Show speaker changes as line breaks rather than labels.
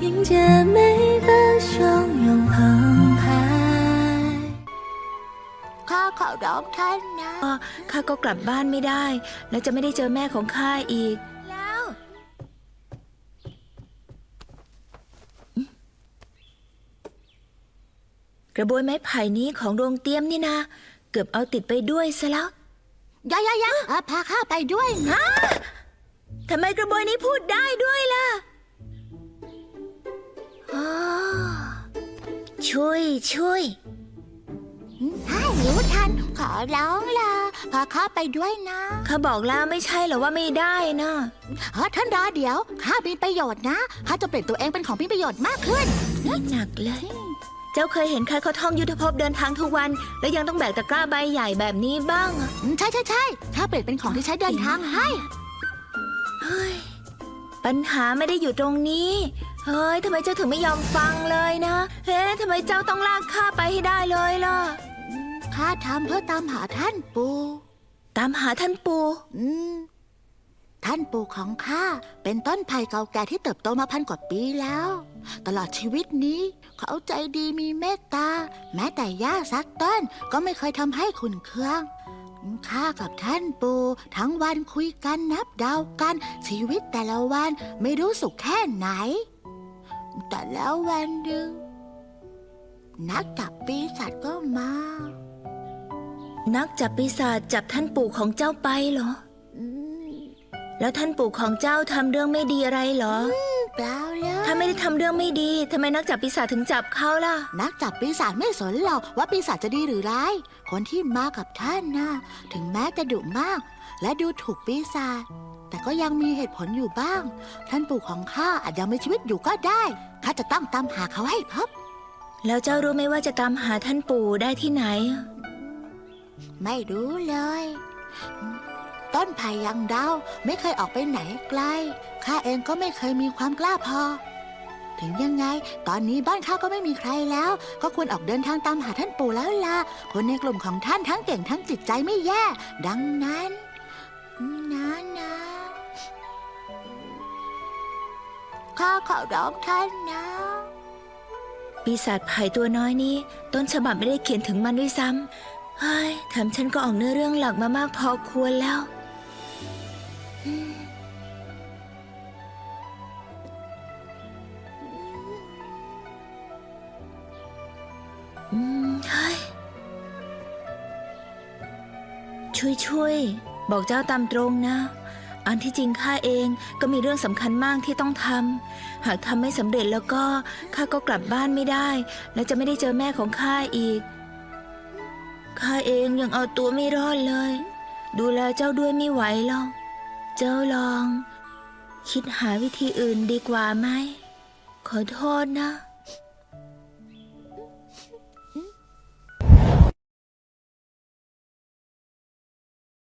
迎接每个汹涌澎湃。
ข้าขอร้องท่านนะ
ก็ข้าก็กลับบ้านไม่ได้ และจะไม่ได้เจอแม่ของข้าอีก
แล้ว
กระบวยไม้ไผ่นี้ของโรงเตรียมนี่นะ เกือบเอาติดไปด้วยซะแล้ว
ยายายาอ่ะพาข้าไปด้วยนะ
ทำไมกระบวยนี้พูดได้ด้วยล่ะอ๋อ ช่วยช่วย
ถ้ารู้ทัน ขอร้องล่ะพาข้าไปด้วยนะ
ข้าบอกแล้วไม่ใช่เหรอว่าไม่ได้นะ
เฮ้ยท่านรอเดี๋ยวข้ามีประโยชน์นะข้าจะเปลี่ยนตัวเองเป็นของมีประโยชน์มากขึ้น
หนักเลย เจ้าเคยเห็นใครเขาท่องยุทธภพเดินทางทุกวัน แล้วยังต้องแบกตะกร้าใบใหญ่แบบนี้บ้างอะ
อืมใช่ใช่ใช่ข้าเปลี่ยนเป็นของที่ใช้เดินทางให้
เฮ้ยปัญหาไม่ได้อยู่ตรงนี้ เฮ้ยทำไมเจ้าถึงไม่ยอมฟังเลยนะ เฮ้ทำไมเจ้าต้องลากข้าไปให้ได้เลยล่ะ
ข้าทำเพื่อตามหาท่านปู่
ตามหาท่านปู่
อืม ท่านปู่ของข้าเป็นต้นไผ่เก่าแก่ที่เติบโตมาพันกว่าปีแล้ว ตลอดชีวิตนี้ เขาใจดีมีเมตตา แม้แต่หญ้าสักต้นก็ไม่เคยทำให้ขุนเคือง ข้ากับท่านปู่ทั้งวันคุยกันนับดาวกัน ชีวิตแต่ละวันไม่รู้สุขแค่ไหน แต่แล้ววันหนึ่ง นักจับปีศาจก็มา
นักจับปีศาจจับท่านปู่ของเจ้าไปเหรอ
อืม
แล้วท่านปู่ของเจ้าทำเรื่องไม่ดีอะไรเหรอ
เปล่าเลย
ถ้าไม่ได้ทำเรื่องไม่ดีทำไมนักจับปีศาจถึงจับเขาล่ะ
นักจับปีศาจไม่สนหรอกว่าปีศาจจะดีหรือร้าย คนที่มากับท่านนะถึงแม้จะดุมาก และดูถูกปีศาจแต่ก็ยังมีเหตุผลอยู่บ้าง ท่านปู่ของข้าอาจยังมีชีวิตอยู่ก็ได้ ข้าจะต้องตามหาเขาให้พบ
แล้วเจ้ารู้ไหมว่าจะตามหาท่านปู่ได้ที่ไหน
ไม่รู้เลย ต้นไผ่อยังเราไม่เคยออกไปไหนไกล ข้าเองก็ไม่เคยมีความกล้าพอ ถึงยังไง ตอนนี้บ้านข้าก็ไม่มีใครแล้ว ก็ควรออกเดินทางตามหาท่านปู่แล้วล่ะ คนในกลุ่มของท่านทั้งเก่งทั้งจิตใจไม่แย่ ดังนั้นนะน ข้าขอร้องท่านนะ
ปีศาจไผ่ตัวน้อยนี้ ต้นฉบับไม่ได้เขียนถึงมันด้วยซ้ำเฮ้ยแถมฉันก็ออกเนื้อเรื่องหลักมามากพอควรแล้ว อืมเฮ้ยช่วยช่วยๆ บอกเจ้าตามตรงนะ อันที่จริงข้าเองก็มีเรื่องสำคัญมากที่ต้องทำ หากทำไม่สำเร็จแล้วก็ข้าก็กลับบ้านไม่ได้ และจะไม่ได้เจอแม่ของข้าอีก ข้าเองยังเอาตัวไม่รอดเลย ดูแลเจ้าด้วยไม่ไหวหรอก เจ้าลอง คิดหาวิธีอื่นดีกว่าไหม ขอโทษนะ